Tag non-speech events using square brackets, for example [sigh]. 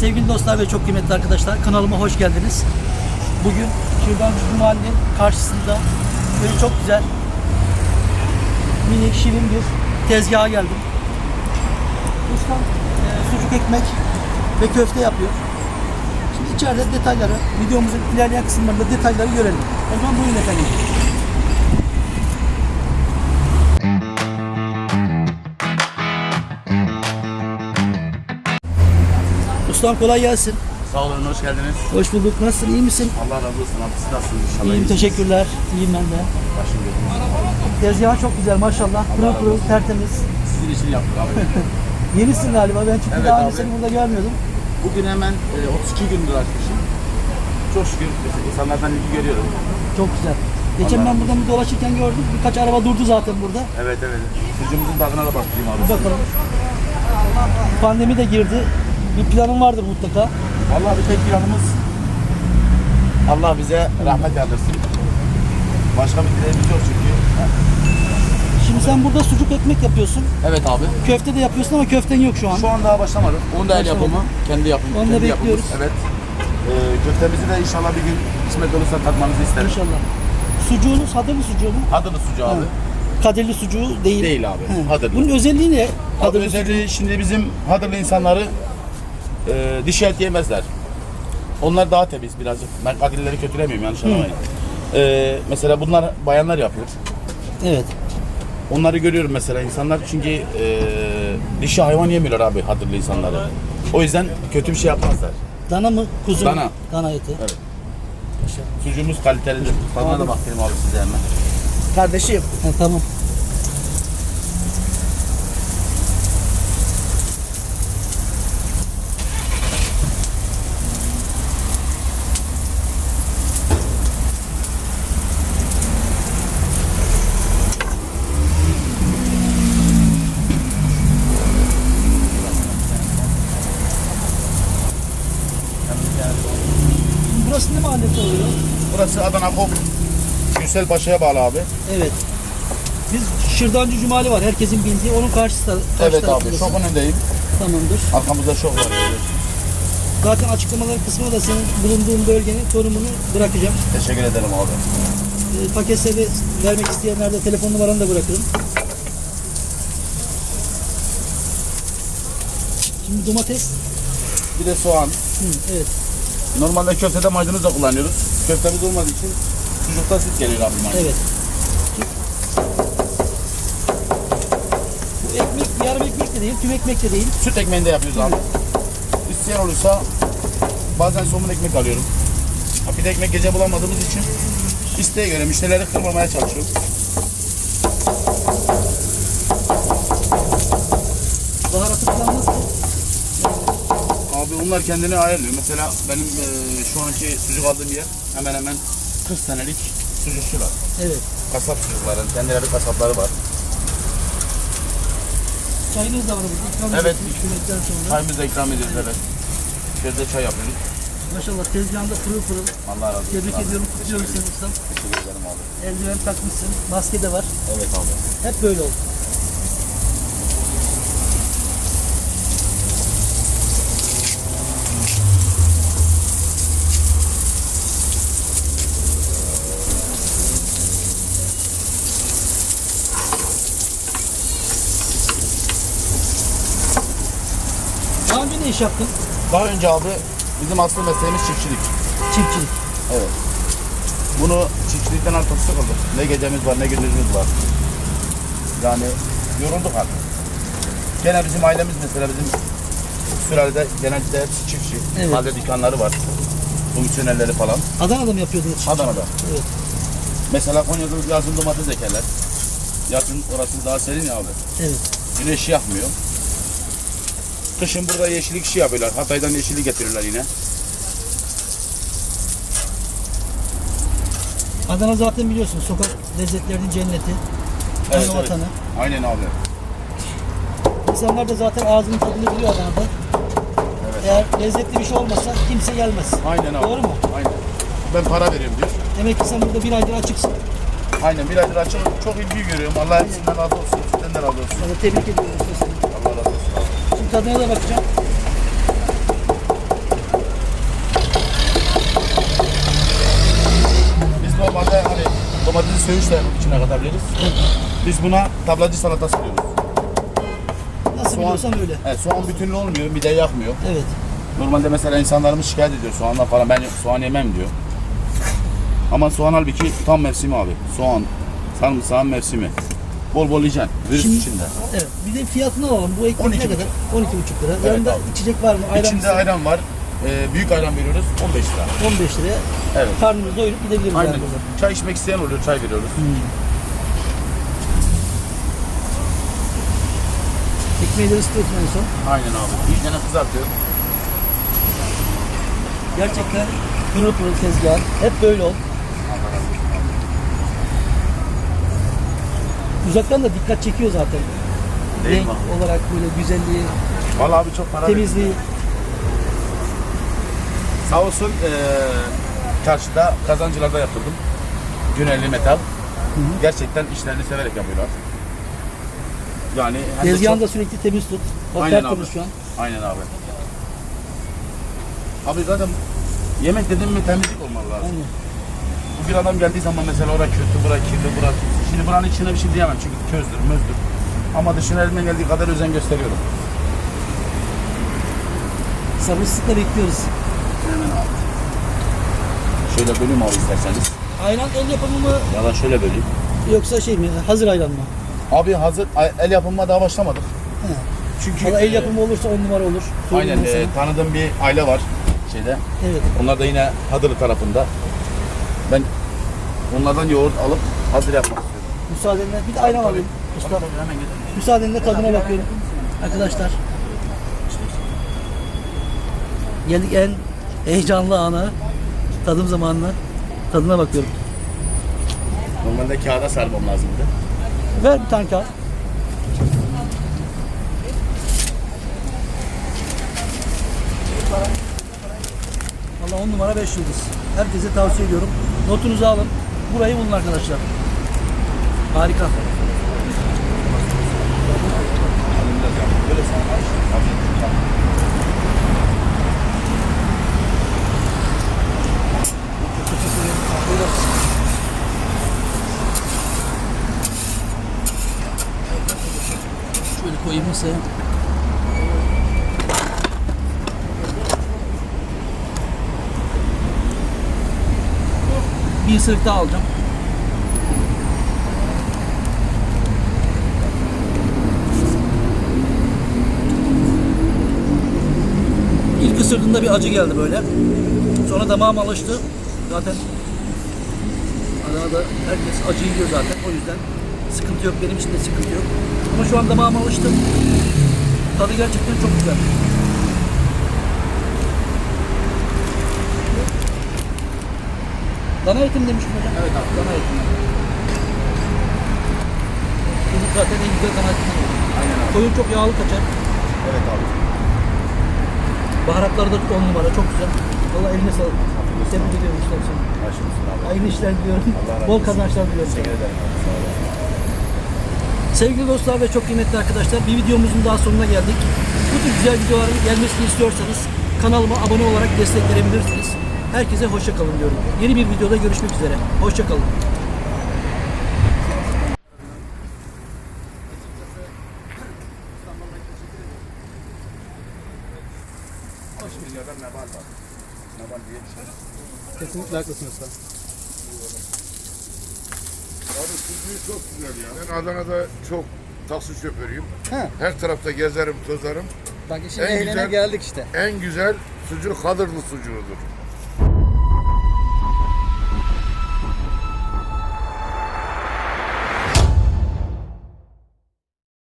Sevgili dostlar ve çok kıymetli arkadaşlar kanalıma hoş geldiniz. Bugün Şırdan Cüzgü Mahallenin karşısında böyle çok güzel minik şirin bir tezgaha geldim. Ustam e, sucuk ekmek ve köfte yapıyor. Şimdi içeride detayları, videomuzun ilerleyen kısımlarında detayları görelim. O zaman buyurun efendim. Ustam kolay gelsin. Sağ olun, hoş geldiniz. Hoş bulduk. Nasılsın? İyi misin? Allah razı olsun abi. Siz nasılsınız inşallah? İyiyim, iyisiniz. teşekkürler. İyiyim ben de. Başım gözüm. Tezgahın çok güzel maşallah. Pırıl pırıl, tertemiz. Sizin için yaptık abi. [laughs] Yenisin galiba. Ben çünkü Evet daha önce seni burada görmüyordum. Bugün hemen e, 32 gündür açmışım. Çok şükür insanlardan ilgi görüyorum. Çok güzel. Geçen ben buradan bir dolaşırken gördüm. Birkaç araba durdu zaten burada. Evet evet. Sucuğumuzun tadına da bakayım abi. Bakalım. Pandemi de girdi. Bir planın vardır mutlaka. Vallahi bir tek planımız Allah bize rahmet erdirsin. Başka bir dileğimiz yok çünkü. Şimdi sen burada sucuk ekmek yapıyorsun. Evet abi. Köfte de yapıyorsun ama köften yok şu an. Şu an daha başlamadık. Onu da el Başlamadık. yapımı. Kendi yapımı. Onu da kendi bekliyoruz. yapımız. Evet. Ee, köftemizi de inşallah bir gün kısmet olursa tatmanızı isterim. İnşallah. Sucuğunuz hadırlı sucuğu mu? Hadırlı sucuğu abi. Kadirli sucuğu değil. Değil abi, He. hadırlı. Bunun özelliği ne? Abi Hadırlı özelliği şimdi bizim Hadırlı insanları e, dişi et yemezler. Onlar daha temiz birazcık. Ben Kadirlileri kötülemiyorum yanlış anlamayın. E, mesela bunlar bayanlar yapıyor. Evet. Onları görüyorum mesela insanlar çünkü e, dişi hayvan yemiyorlar abi Hadırlı insanları. O yüzden kötü bir şey yapmazlar. Dana mı? Kuzu mu? Dana. Dana eti. Evet. Sucuğumuz kalitelidir. Tadına da bakayım abi size hemen. Kardeşim. Ha, tamam. Burası ne mahallesi oluyor? Burası Adana Kok. Gürsel Paşa'ya bağlı abi. Evet. Biz Şırdancı Cumali var. Herkesin bildiği. Onun karşı, tar- karşı Evet abi. Çok önündeyim. Tamamdır. Arkamızda şok var. Zaten açıklamalar kısmına da senin bulunduğun bölgenin konumunu bırakacağım. Teşekkür ederim abi. E, paketleri vermek isteyenler de telefon numaranı da bırakırım. Şimdi domates. Bir de soğan. Hı, evet. Normalde köftede maydanoz da kullanıyoruz. Köftemiz olmadığı için sucukta süt geliyor abi maydanoz. Evet. Bu ekmek yarım ekmek de değil, tüm ekmek de değil. Süt ekmeğini de yapıyoruz abi. İsteyen olursa bazen somun ekmek alıyorum. Ha, Bir de ekmek gece bulamadığımız için isteğe göre müşterileri kırmamaya çalışıyorum. Baharatı falan nasıl? Abi onlar kendini ayarlıyor. Mesela benim eee, şu anki sucuk aldığım yer hemen hemen 40 senelik sucukçular. Evet. Kasap sucukların kendileri kasapları var. Çayınız da var burada. İkram Evet. ediyorsunuz sonra. Çayımızı da ikram ediyoruz evet. Közde çay yapıyoruz. Maşallah tezgahında pırıl pırıl. Allah razı olsun. Tebrik abi. ediyorum, kutluyorum seni ustam. Teşekkür ederim abi. Eldiven takmışsın, maske de var. Evet abi. Hep böyle oldu. Daha önce ne iş yaptın? Daha önce abi bizim asıl mesleğimiz çiftçilik. Çiftçilik. Evet. Bunu çiftçilikten artık sıkıldık. Ne gecemiz var ne gündüzümüz var. Yani yorulduk artık. Gene bizim ailemiz mesela bizim sülalede genellikle hepsi çiftçi. Evet. Halde dükkanları var. Komisyonerleri falan. Adana'da mı yapıyordun çiftçilik? Adana'da. Evet. Mesela Konya'da yazın domates ekerler. Yazın orası daha serin ya abi. Evet. Güneş yakmıyor. Kışın burada yeşillik işi yapıyorlar. Hatay'dan yeşillik getiriyorlar yine. Adana zaten biliyorsun sokak lezzetlerinin cenneti. Evet, evet. vatanı. Aynen abi. İnsanlar da zaten ağzının tadını biliyor Adana'da. Evet. Eğer lezzetli bir şey olmasa kimse gelmez. Aynen abi. Doğru mu? Aynen. Ben para veriyorum diyor. Demek ki sen burada bir aydır açıksın. Aynen bir aydır açık. Çok ilgi görüyorum. Allah hepsinden razı olsun. Sizden de razı olsun. Sana tebrik ediyorum tadına da bakacağım. Biz normalde hani domatesi söğüş de içine katabiliriz. Biz buna tablacı salatası diyoruz. Nasıl soğan, biliyorsan öyle. Evet, soğan bütünlü olmuyor, bir de yakmıyor. Evet. Normalde mesela insanlarımız şikayet ediyor soğanla falan ben soğan yemem diyor. Ama soğan halbuki tam mevsimi abi. Soğan, sarımsağın mevsimi. Bol bol yiyeceksin. Virüs Şimdi- içinde. Evet. Bir de fiyatını alalım. Bu ekmek 12,5 ne kadar? 12,5 lira. Evet Yanında abi. içecek var mı? Ayran İçinde mısın? ayran var. Ee, büyük ayran veriyoruz 15 lira. 15 liraya Evet. karnımızı doyurup gidebiliriz Aynen. yani. Çay içmek isteyen oluyor, çay veriyoruz. Ekmeği de ısıtıyorsun en son. Aynen abi. İyicene kızartıyor. Gerçekten pırıl pırıl tezgah. Hep böyle ol. Uzaktan da dikkat çekiyor zaten. Değil Renk mi? olarak böyle güzelliği, Vallahi abi çok para temizliği. Sağ olsun eee çarşıda kazancılarda yaptırdım. Günelli metal. Gerçekten işlerini severek yapıyorlar. Yani hem de Tezgahını da sürekli temiz tut. Bak Aynen tertemiz abi. şu an. Aynen abi. Abi zaten yemek dedim mi temizlik olmalı lazım. Aynen. Bugün adam geldiği zaman mesela orada kötü, bura kirli, bura... Şimdi buranın içine bir şey diyemem çünkü közdür, mözdür. Ama dışına elimden geldiği kadar özen gösteriyorum. Sabırsızlıkla bekliyoruz. Hemen abi. Şöyle böleyim abi isterseniz. Ayran el yapımı mı Ya da şöyle böleyim. yoksa şey mi? Hazır ayran mı? Abi hazır el yapımına daha başlamadık. He. Çünkü Valla el e, yapımı olursa on numara olur. Söyleyeyim Aynen ben e, sana. tanıdığım bir aile var şeyde. Evet. Onlar da yine Hadırlı tarafında. Ben onlardan yoğurt alıp hazır yapmak istiyorum. Müsaadenle bir de ayran alayım. Usta. Müsaadenle tadına bakıyorum. Arkadaşlar. Geldik en heyecanlı ana. Tadım zamanına. Tadına bakıyorum. Normalde kağıda sarmam lazımdı. Ver bir tane kağıt. Valla 10 numara 5 yıldız. Herkese tavsiye ediyorum. Notunuzu alın. Burayı bulun arkadaşlar. Harika. Şöyle koyayım masaya. Bir ısırık daha alacağım. İlk ısırdığında bir acı geldi böyle. Sonra damağım alıştı. Zaten arada herkes acı yiyor zaten. O yüzden sıkıntı yok. Benim için de sıkıntı yok. Ama şu an damağım alıştı. Tadı gerçekten çok güzel. Dana eti mi demiştim hocam? Evet abi. Dana eti. Kuzu zaten en güzel dana eti. Aynen abi. Koyun çok yağlı kaçar. Evet abi. Baharatları da on numara. Çok güzel. Valla eline sağlık. Tebrik ediyorum. Başımızın abi. Hayırlı işler diliyorum. Bol kazançlar diliyorum. Teşekkür ederim abi. Sağ olasın. Sevgili dostlar ve çok kıymetli arkadaşlar bir videomuzun daha sonuna geldik. Bu tür güzel videoların gelmesini istiyorsanız kanalıma abone olarak destek verebilirsiniz. Herkese hoşça kalın diyorum. Yeni bir videoda görüşmek üzere. Hoşça kalın. Dünyada ne var var? Ne var diye bir şey. Kesinlikle haklısın usta. Abi sucuğu çok güzel ya. Ben Adana'da çok taksi şoförüyüm. He. Her tarafta gezerim, tozarım. Bak En güzel- geldik işte. En güzel sucuk Kadırlı sucuğudur.